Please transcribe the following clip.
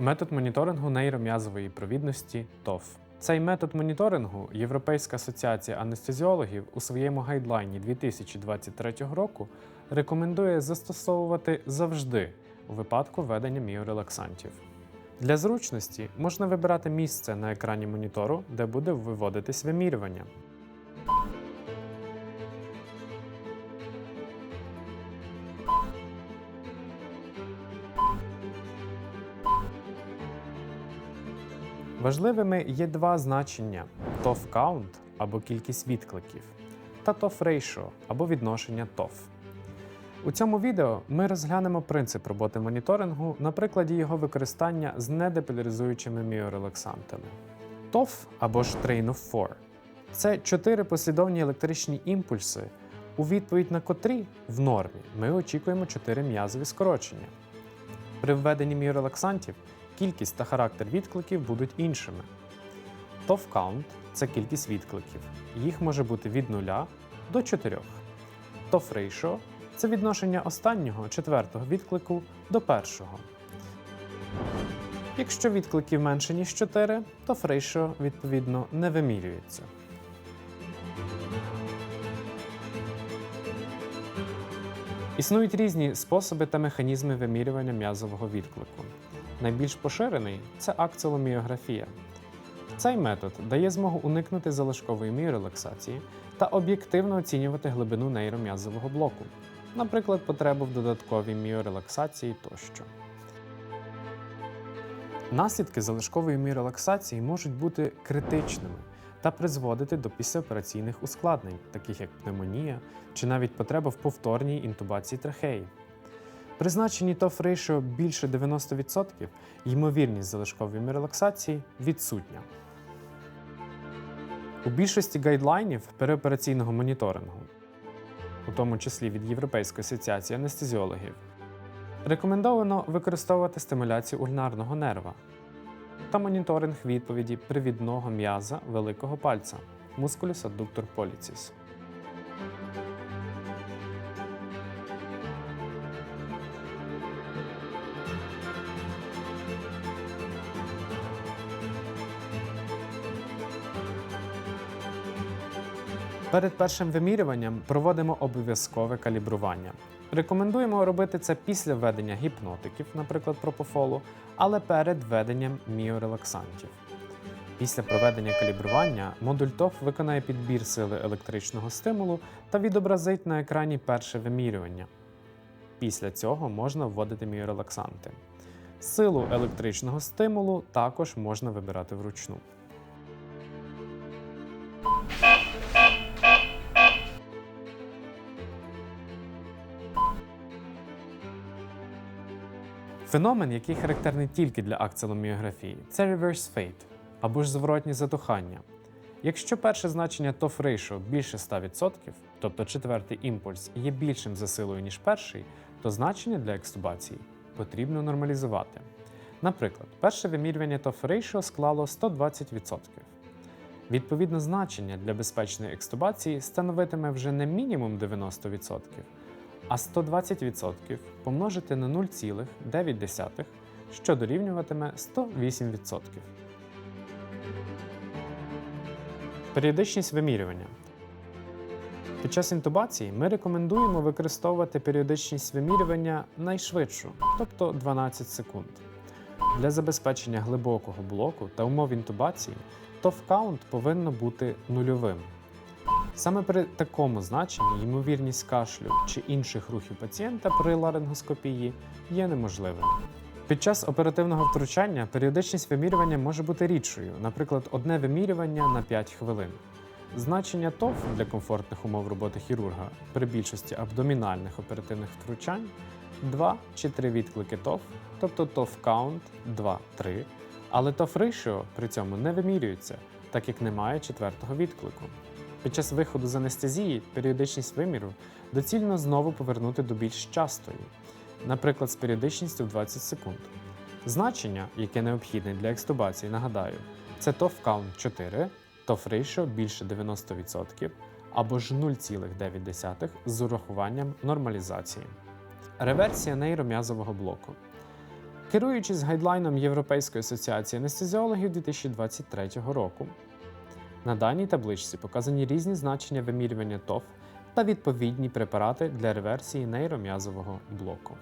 Метод моніторингу нейром'язової провідності ТОФ. Цей метод моніторингу Європейська асоціація анестезіологів у своєму гайдлайні 2023 року рекомендує застосовувати завжди у випадку введення міорелаксантів. Для зручності можна вибирати місце на екрані монітору, де буде виводитись вимірювання. Важливими є два значення: TOF count або кількість відкликів, та TOF ratio або відношення TOF. У цьому відео ми розглянемо принцип роботи моніторингу на прикладі його використання з недеполяризуючими міорелаксантами. TOF або ж Train of Four – це чотири послідовні електричні імпульси, у відповідь на котрі в нормі ми очікуємо чотири м'язові скорочення. При введенні міорелаксантів кількість та характер відкликів будуть іншими. Count – це кількість відкликів. Їх може бути від 0 до 4. TOF ratio – це відношення останнього четвертого відклику до першого. Якщо відкликів менше, ніж 4, то фрейшо, відповідно, не вимірюється. Існують різні способи та механізми вимірювання м'язового відклику. Найбільш поширений це акцеломіографія. Цей метод дає змогу уникнути залишкової міорелаксації та об'єктивно оцінювати глибину нейром'язового блоку, наприклад, потребу в додатковій міорелаксації тощо. Наслідки залишкової міорелаксації можуть бути критичними та призводити до післяопераційних ускладнень, таких як пневмонія чи навіть потреба в повторній інтубації трахеї. При значенні TOF ratio більше 90% ймовірність залишкової мірелаксації відсутня. У більшості гайдлайнів переопераційного моніторингу, у тому числі від Європейської асоціації анестезіологів, рекомендовано використовувати стимуляцію ульнарного нерва та моніторинг відповіді привідного м'яза великого пальця мускулюс аддуктор поліціс. Перед першим вимірюванням проводимо обов'язкове калібрування. Рекомендуємо робити це після введення гіпнотиків, наприклад, пропофолу, але перед введенням міорелаксантів. Після проведення калібрування модуль ТОФ виконає підбір сили електричного стимулу та відобразить на екрані перше вимірювання. Після цього можна вводити міорелаксанти. Силу електричного стимулу також можна вибирати вручну. Феномен, який характерний тільки для акцеломіографії, це reverse fade або ж зворотні затухання. Якщо перше значення TOF ratio більше 100%, тобто четвертий імпульс є більшим за силою, ніж перший, то значення для екстубації потрібно нормалізувати. Наприклад, перше вимірювання TOF ratio склало 120%. Відповідно, значення для безпечної екстубації становитиме вже не мінімум 90%, а 120% помножити на 0,9, що дорівнюватиме 108%. Періодичність вимірювання. Під час інтубації ми рекомендуємо використовувати періодичність вимірювання найшвидшу, тобто 12 секунд. Для забезпечення глибокого блоку та умов інтубації count повинно бути нульовим. Саме при такому значенні ймовірність кашлю чи інших рухів пацієнта при ларингоскопії є неможливою. Під час оперативного втручання періодичність вимірювання може бути рідшою, наприклад, одне вимірювання на 5 хвилин. Значення ТОФ для комфортних умов роботи хірурга при більшості абдомінальних оперативних втручань 2 чи 3 відклики ТОФ, тобто ТОФ count 2-3, але ТОФ ratio при цьому не вимірюється, так як немає четвертого відклику. Під час виходу з анестезії періодичність виміру доцільно знову повернути до більш частої, наприклад, з періодичністю в 20 секунд. Значення, яке необхідне для екстубації, нагадаю, це TOF count 4, TOF ratio більше 90% або ж 0,9 з урахуванням нормалізації. Реверсія нейром'язового блоку. Керуючись гайдлайном Європейської асоціації анестезіологів 2023 року, на даній табличці показані різні значення вимірювання ТОВ та відповідні препарати для реверсії нейром'язового блоку.